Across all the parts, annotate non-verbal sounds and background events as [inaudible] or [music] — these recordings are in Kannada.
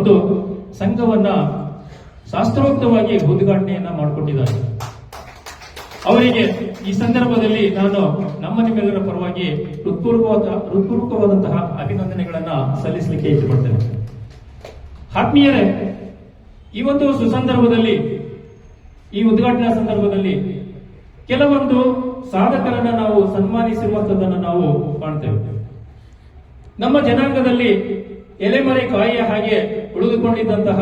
ಬಂದು ಸಂಘವನ್ನ ಶಾಸ್ತ್ರೋಕ್ತವಾಗಿ ಉದ್ಘಾಟನೆಯನ್ನ ಮಾಡಿಕೊಟ್ಟಿದ್ದಾರೆ. ಅವರಿಗೆ ಈ ಸಂದರ್ಭದಲ್ಲಿ ನಾನು ನಮ್ಮ ನಿಮ್ಮೆಲ್ಲರ ಪರವಾಗಿ ಹೃತ್ಪೂರ್ವಕವಾದ ಹೃತ್ಪೂರ್ವಕವಾದಂತಹ ಅಭಿನಂದನೆಗಳನ್ನ ಸಲ್ಲಿಸಲಿಕ್ಕೆ ಇಷ್ಟಪಡ್ತೇನೆ. ಆತ್ಮೀಯರೇ, ಈ ಒಂದು ಸುಸಂದರ್ಭದಲ್ಲಿ, ಈ ಉದ್ಘಾಟನಾ ಸಂದರ್ಭದಲ್ಲಿ ಕೆಲವೊಂದು ಸಾಧಕರನ್ನ ನಾವು ಸನ್ಮಾನಿಸಿರುವಂತದ್ದನ್ನು ನಾವು ಕಾಣ್ತೇವೆ. ನಮ್ಮ ಜನಾಂಗದಲ್ಲಿ ಎಲೆಮರೆ ಕಾಯಿಯ ಹಾಗೆ ಉಳಿದುಕೊಂಡಿದ್ದಂತಹ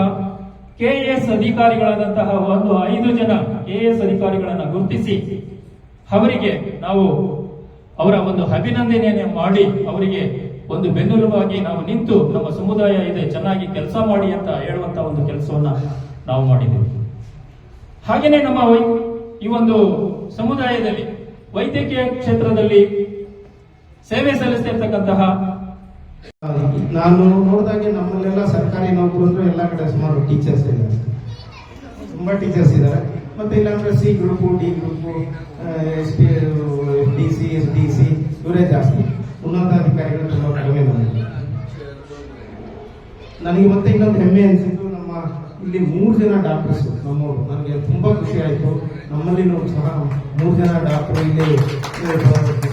ಕೆಎಸ್ ಅಧಿಕಾರಿಗಳಾದಂತಹ ಒಂದು ಐದು ಜನ ಕೆಎಸ್ ಅಧಿಕಾರಿಗಳನ್ನು ಗುರುತಿಸಿ ಅವರಿಗೆ ನಾವು ಅವರ ಒಂದು ಅಭಿನಂದನೆಯನ್ನು ಮಾಡಿ ಅವರಿಗೆ ಒಂದು ಬೆನ್ನೆಲುಬಾಗಿ ನಾವು ನಿಂತು ನಮ್ಮ ಸಮುದಾಯ ಇದೆ, ಚೆನ್ನಾಗಿ ಕೆಲಸ ಮಾಡಿ ಅಂತ ಹೇಳುವಂತ ಒಂದು ಕೆಲಸವನ್ನ ನಾವು ಮಾಡಿದ್ದೇವೆ. ಹಾಗೆಯೇ ನಮ್ಮ ಈ ಒಂದು ಸಮುದಾಯದಲ್ಲಿ ವೈದ್ಯಕೀಯ ಕ್ಷೇತ್ರದಲ್ಲಿ ಸೇವೆ ಸಲ್ಲಿಸ್ತಿರ್ತಕ್ಕಂತಹ ನಾನು ನೋಡಿದಾಗೆ ನಮ್ಮಲ್ಲೆಲ್ಲ ಸರ್ಕಾರಿ ನೌಕರರು ಎಲ್ಲ ಕಡೆ ಸುಮಾರು ಟೀಚರ್ಸ್ ಇದ್ದಾರೆ. ತುಂಬಾ ಟೀಚರ್ಸ್ ಇದ್ದಾರೆ. ಮತ್ತೆ ಇಲ್ಲಾಂದ್ರೆ C group D group S T D C S D C ಇವರೇ ಜಾಸ್ತಿ. ಉನ್ನತಾಧಿಕಾರಿಗಳು ತುಂಬಾ ಕಡಿಮೆ ಬಂದಿದೆ ನನಗೆ ಮತ್ತೆ ಇನ್ನೊಂದು ಹೆಮ್ಮೆ ಅನಿಸಿದ್ದು ನಮ್ಮ ಇಲ್ಲಿ ಮೂರು ಜನ ಡಾಕ್ಟರ್ಸ್ ನಮ್ಮವರು. ನನಗೆ ತುಂಬಾ ಖುಷಿ ಆಯಿತು. ನಮ್ಮಲ್ಲಿನೂ ಸಹ ಮೂರು ಜನ ಡಾಕ್ಟರ್ ಇಲ್ಲಿ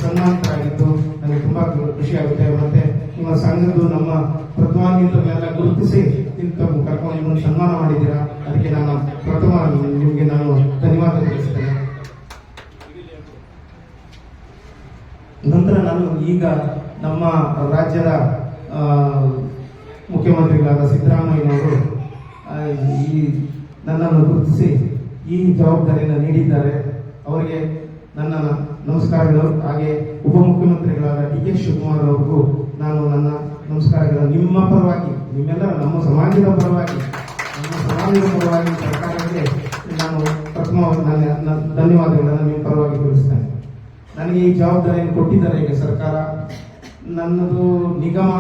ಸನ್ಮಾನಿತರಾಗಿದ್ದು. ನನಗೆ ತುಂಬಾ ಖುಷಿ ಆಗುತ್ತೆ ಮತ್ತೆ ನಿಮ್ಮ ಸಂಘದ್ದು ನಮ್ಮ ಪ್ರತಿಭಾನ್ವಿತರನ್ನೆಲ್ಲ ಗುರುತಿಸಿ ಇಂಥ ಕರ್ಕೊಂಡು ನಿಮ್ಮನ್ನು ಸನ್ಮಾನ ಮಾಡಿದ್ದೀರಾ ಅದಕ್ಕೆ ನಾನು ಪ್ರಥಮ ನಿಮಗೆ ನಾನು ಧನ್ಯವಾದ ತಿಳಿಸ್ತೇನೆ ನಂತರ ನಾನು ಈಗ ನಮ್ಮ ರಾಜ್ಯದ ಮುಖ್ಯಮಂತ್ರಿಗಳಾದ ಸಿದ್ದರಾಮಯ್ಯನವರು ಈ ನನ್ನನ್ನು ಗುರುತಿಸಿ ಈ ಜವಾಬ್ದಾರಿಯನ್ನು ನೀಡಿದ್ದಾರೆ. ಅವರಿಗೆ ನನ್ನ ನಮಸ್ಕಾರಗಳು. ಹಾಗೆ ಉಪಮುಖ್ಯಮಂತ್ರಿಗಳಾದ ಡಿ ಕೆ ಶಿವಕುಮಾರ್ ಅವ್ರಿಗೂ ನಾನು ನನ್ನ ನಮಸ್ಕಾರಗಳು ನಿಮ್ಮ ಪರವಾಗಿ, ನಿಮ್ಮೆಲ್ಲರ ನಮ್ಮ ಸಮಾಜದ ಪರವಾಗಿ, ನಮ್ಮ ಸಮಾಜದ ಪರವಾಗಿ ಸರ್ಕಾರಕ್ಕೆ ನಾನು ಪ್ರಥಮ ನನ್ನ ನನ್ನ ಧನ್ಯವಾದಗಳನ್ನು ನಿಮ್ಮ ಪರವಾಗಿ ತಿಳಿಸ್ತೇನೆ. ನನಗೆ ಈ ಜವಾಬ್ದಾರಿಯನ್ನು ಕೊಟ್ಟಿದ್ದಾರೆ ಈಗ ಸರ್ಕಾರ. ನನ್ನದು ನಿಗಮ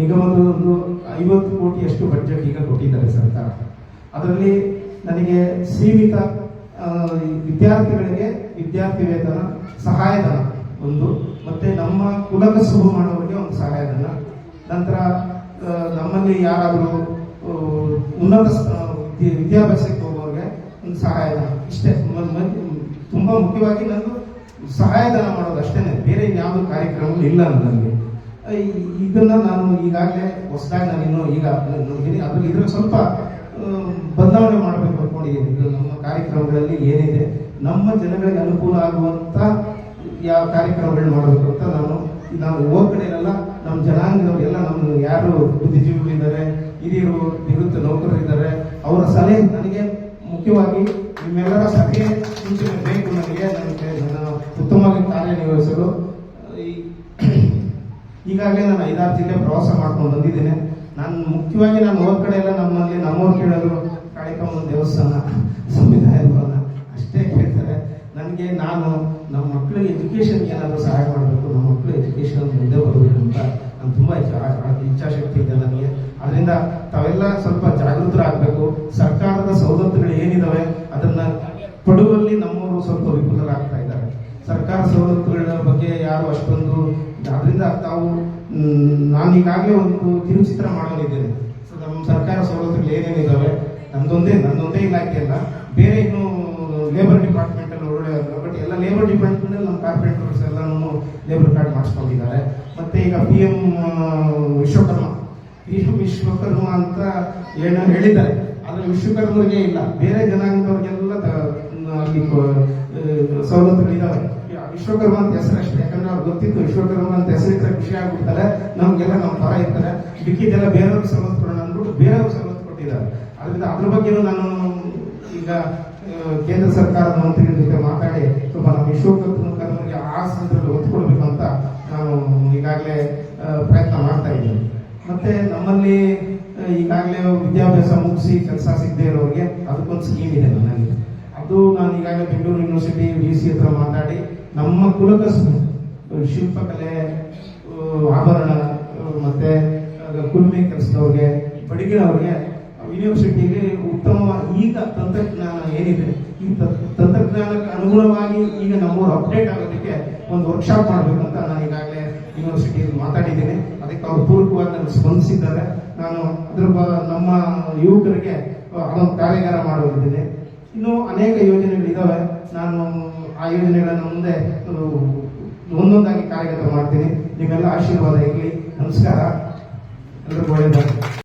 ನಿಗಮದ ಒಂದು ಐವತ್ತು ಕೋಟಿಯಷ್ಟು ಬಜೆಟ್ ಈಗ ಕೊಟ್ಟಿದ್ದಾರೆ ಸರ್ಕಾರ. ಅದರಲ್ಲಿ ನನಗೆ ಸೀಮಿತ ವಿದ್ಯಾರ್ಥಿಗಳಿಗೆ ವಿದ್ಯಾರ್ಥಿ ವೇತನ, ಸಹಾಯಧನ ಒಂದು, ಮತ್ತೆ ನಮ್ಮ ಕುಲಕಸುಬು ಮಾಡೋರಿಗೆ ಒಂದು ಸಹಾಯಧನ. ನಂತರ ನಮ್ಮಲ್ಲಿ ಯಾರಾದರೂ ಉನ್ನತ ವಿದ್ಯಾಭ್ಯಾಸಕ್ಕೆ ಹೋಗೋರಿಗೆ ಒಂದು ಸಹಾಯಧನ. ಇಷ್ಟೇ. ತುಂಬಾ ಮುಖ್ಯವಾಗಿ ನಂದು ಸಹಾಯಧನ ಮಾಡೋದು ಅಷ್ಟೇ ಬೇರೆ ಇನ್ಯಾವುದೋ ಕಾರ್ಯಕ್ರಮ ಇಲ್ಲ ಈ- ಇದನ್ನ ನಾನು ಈಗಾಗಲೇ ಹೊಸದಾಗಿ ನಾನು ಇನ್ನು ಈಗ ಅದ್ರಲ್ಲಿ ಇದ್ರ ಸ್ವಲ್ಪ ಬದಲಾವಣೆ ಮಾಡಬೇಕು ಅನ್ಕೊಂಡಿದ್ದೀನಿ ಇದು ನಮ್ಮ ಕಾರ್ಯಕ್ರಮಗಳಲ್ಲಿ ಏನಿದೆ, ನಮ್ಮ ಜನಗಳಿಗೆ ಅನುಕೂಲ ಆಗುವಂತ ಯಾವ ಕಾರ್ಯಕ್ರಮಗಳನ್ನ ಮಾಡಬೇಕು ಅಂತ ನಾನು ನಾವು ಹೋದ ಕಡೆಯೆಲ್ಲ ನಮ್ಮ ಜನಾಂಗದವರೆಲ್ಲ ನಮ್ಮ ಯಾರು ಬುದ್ಧಿಜೀವಿಗಳಿದ್ದಾರೆ, ಹಿರಿಯರು, ನಿವೃತ್ತ ನೌಕರರಿದ್ದಾರೆ, ಅವರ ಸಲಹೆ ನನಗೆ ಮುಖ್ಯವಾಗಿ ನಿಮ್ಮೆಲ್ಲರ ಸಭೆ ಬೇಕು ನನಗೆ ನನಗೆ ಉತ್ತಮವಾಗಿ ಕಾರ್ಯನಿರ್ವಹಿಸಲು [clears throat] ಈಗಾಗಲೇ ನಾನು ಐದಾರು ಜಿಲ್ಲೆ ಪ್ರವಾಸ ಮಾಡ್ಕೊಂಡು ಬಂದಿದ್ದೇನೆ. ನಾನು ಮುಖ್ಯವಾಗಿ ನಾನು ಹೋದ ಕಡೆ ಎಲ್ಲ ನಮ್ಮಲ್ಲಿ ನಮ್ಮವ್ರು ಕೇಳೋದು ಕಾಳಿಕಮ್ಮ ದೇವಸ್ಥಾನ ಸಂವಿಧಾನ ಅಷ್ಟೇ ಕೇಳ್ತಾರೆ. ನನಗೆ ನಾನು ನಮ್ಮ ಮಕ್ಕಳಿಗೆ ಎಜುಕೇಷನ್ ಏನಾದರೂ ಸಹಾಯ ಮಾಡಬೇಕು, ನಮ್ಮ ಮಕ್ಕಳು ಎಜುಕೇಷನ್ ಮುಂದೆ ಬರಬೇಕು ಅಂತ ನಾನು ತುಂಬ ಇಚ್ಛಾಶಕ್ತಿ ಇದೆ ನನಗೆ. ಅದರಿಂದ ತಾವೆಲ್ಲ ಸ್ವಲ್ಪ ಜಾಗೃತರಾಗಬೇಕು. ಸರ್ಕಾರದ ಸವಲತ್ತುಗಳು ಏನಿದಾವೆ, ಅದನ್ನು ಪಡುವಲ್ಲಿ ನಮ್ಮವರು ಸ್ವಲ್ಪ ವಿಫಲರಾಗ್ತಾ ಇದ್ದಾರೆ ಸರ್ಕಾರ ಸವಲತ್ತುಗಳ ಬಗ್ಗೆ ಯಾರು ಅಷ್ಟೊಂದು ಅದರಿಂದ ತಾವು ನಾನು ಈಗಾಗಲೇ ಒಂದು ಕಿರುಚಿತ್ರ ಮಾಡೋದಿದ್ದೇನೆ. ಸೊ, ನಮ್ಮ ಸರ್ಕಾರ ಸವಲತ್ತುಗಳು ಏನೇನಿದ್ದಾವೆ ನಂದೊಂದೇ ನಂದೊಂದೇ ಇಲಾಖೆ ಅಲ್ಲ. ಬೇರೆ ಇನ್ನು ಲೇಬರ್ ಡಿಪಾರ್ಟ್ಮೆಂಟ್ ಅಲ್ಲಿ ಒಳ್ಳೆ ಬಟ್ ಎಲ್ಲ ಲೇಬರ್ ಡಿಪಾರ್ಟ್ಮೆಂಟ್ ನಮ್ಮ ಕಾರ್ಪೊರೇಟರ್ಸ್ ಎಲ್ಲಾನು ಲೇಬರ್ ಕಾರ್ಡ್ ಮಾಡಿಸ್ಕೊಂಡಿದ್ದಾರೆ. ಮತ್ತೆ ಈಗ P M Vishwakarma. P M Vishwakarma ಅಂತ ಏನೋ ಹೇಳಿದ್ದಾರೆ. ಆದರೆ ವಿಶ್ವಕರ್ಮರಿಗೆ ಇಲ್ಲ. ಬೇರೆ ಜನಾಂಗದವ್ರಿಗೆಲ್ಲ ಆ, ಸವಲತ್ತುಗಳಿದಾವೆ ವಿಶ್ವಕರ್ಮ ಅಂತ ಹೆಸರು ಅಷ್ಟೇ. ಯಾಕಂದ್ರೆ ಅವ್ರು ಗೊತ್ತಿತ್ತು ವಿಶ್ವಕರ್ಮ ಅಂತ ಹೆಸರಿಟ್ರೆ ಖುಷಿ ಆಗ್ಬಿಡ್ತಾರೆ. ನಮ್ಗೆಲ್ಲ ನಮ್ಮ ಪರ ಇರ್ತಾರೆ. ಬಿಕ್ಕಿದ್ದೆಲ್ಲ ಬೇರೆಯವ್ರಿಗೆ ಸವಲತ್ತುಗಳನ್ನ ಅಂದ್ಬಿಟ್ಟು ಬೇರೆಯವ್ರಿಗೆ ಸವಲತ್ತು ಕೊಟ್ಟಿದ್ದಾರೆ. ಅದರಿಂದ ಅದ್ರ ಬಗ್ಗೆನೂ ನಾನು ಈಗ ಕೇಂದ್ರ ಸರ್ಕಾರದ ಮಂತ್ರಿಗಳ ಜೊತೆ ಮಾತಾಡಿ ಸ್ವಲ್ಪ ನಮ್ಮ ವಿಶ್ವಕರ್ಮರಿಗೆ ಆ ಸಂದರ್ಭದಲ್ಲಿ ಒತ್ತು ಕೊಡಬೇಕು ಅಂತ ನಾನು ಈಗಾಗಲೇ ಪ್ರಯತ್ನ ಮಾಡ್ತಾ ಇದ್ದೀನಿ. ಮತ್ತೆ ನಮ್ಮಲ್ಲಿ ಈಗಾಗಲೇ ವಿದ್ಯಾಭ್ಯಾಸ ಮುಗಿಸಿ ಕೆಲಸ ಸಿಗದೆ ಇರೋರಿಗೆ ಅದಕ್ಕೊಂದು ಸ್ಕೀಮ್ ಇದೆ ನನ್ನಲ್ಲಿ ನಾನು ಬೆಂಗಳೂರು ಯೂನಿವರ್ಸಿಟಿ ವಿ ಸಿ ಹತ್ರ ಮಾತಾಡಿ, ನಮ್ಮ ಕುಲಕಸ್ಬು ಶಿಲ್ಪಕಲೆ ಆಭರಣ ಮತ್ತೆ ಕುಲ್ಮೆ ಕೆಲಸದವ್ರಿಗೆ, ಬಡಗಿನವ್ರಿಗೆ ಯೂನಿವರ್ಸಿಟಿಗೆ ಉತ್ತಮ ಈಗ ತಂತ್ರಜ್ಞಾನ ಏನಿದೆ, ಈ ತಂತ್ರಜ್ಞಾನಕ್ಕೆ ಅನುಗುಣವಾಗಿ ಈಗ ನಮ್ಮೂರು ಅಪ್ಡೇಟ್ ಆಗೋದಕ್ಕೆ ಒಂದು ವರ್ಕ್ಶಾಪ್ ಮಾಡಬೇಕಂತ ನಾನು ಈಗಾಗಲೇ ಯೂನಿವರ್ಸಿಟಿಯಲ್ಲಿ ಮಾತಾಡಿದ್ದೀನಿ. ಅದಕ್ಕೆ ಅವರು ಪೂರ್ವಕವಾಗಿ ನನಗೆ ಸ್ಪಂದಿಸಿದ್ದಾರೆ. ನಾನು ಅದ್ರ ನಮ್ಮ ಯುವಕರಿಗೆ ಅದೊಂದು ಕಾರ್ಯಾಗಾರ ಮಾಡೋದಿದ್ದೀನಿ ಇನ್ನು ಅನೇಕ ಯೋಜನೆಗಳಿದ್ದಾವೆ ನಾನು ಆ ಯೋಜನೆಗಳನ್ನು ಮುಂದೆ ಒಂದೊಂದಾಗಿ ಕಾರ್ಯಗತ ಮಾಡ್ತೀನಿ. ನಿಮ್ಮೆಲ್ಲ ಆಶೀರ್ವಾದ ಇರಲಿ. ನಮಸ್ಕಾರ. ಎಲ್ಲರಿಗೂ ಒಳ್ಳೆಯದಾಗಲಿ.